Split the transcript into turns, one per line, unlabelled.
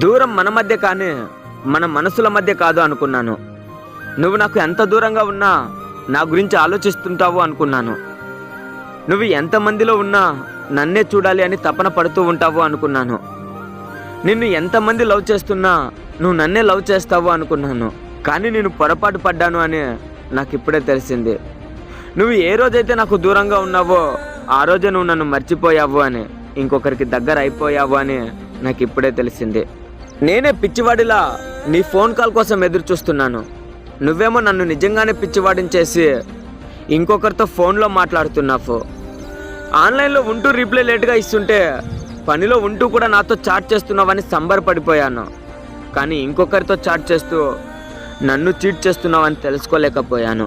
దూరం మన మధ్య కానీ మన మనసుల మధ్య కాదు అనుకున్నాను. నువ్వు నాకు ఎంత దూరంగా ఉన్నా నా గురించి ఆలోచిస్తుంటావు అనుకున్నాను. నువ్వు ఎంతమందిలో ఉన్నా నన్నే చూడాలి అని తపన పడుతూ ఉంటావు అనుకున్నాను. నిన్ను ఎంతమంది లవ్ చేస్తున్నా నువ్వు నన్నే లవ్ చేస్తావు అనుకున్నాను. కానీ నేను పొరపాటు పడ్డాను అని నాకు ఇప్పుడే తెలిసింది. నువ్వు ఏ రోజైతే నాకు దూరంగా ఉన్నావో ఆ రోజే నువ్వు నన్ను మర్చిపోయావు అని ఇంకొకరికి దగ్గర అయిపోయావు అని నాకు ఇప్పుడే తెలిసింది. నేనే పిచ్చివాడిలా నీ ఫోన్ కాల్ కోసం ఎదురు చూస్తున్నాను. నువ్వేమో నన్ను నిజంగానే పిచ్చివాడిని చేసి ఇంకొకరితో ఫోన్లో మాట్లాడుతున్నావు. ఆన్లైన్లో ఉంటూ రిప్లై లేట్గా ఇస్తుంటే పనిలో ఉంటూ కూడా నాతో చాట్ చేస్తున్నావని సంబరపడిపోయాను. కానీ ఇంకొకరితో చాట్ చేస్తూ నన్ను చీట్ చేస్తున్నావని తెలుసుకోలేకపోయాను.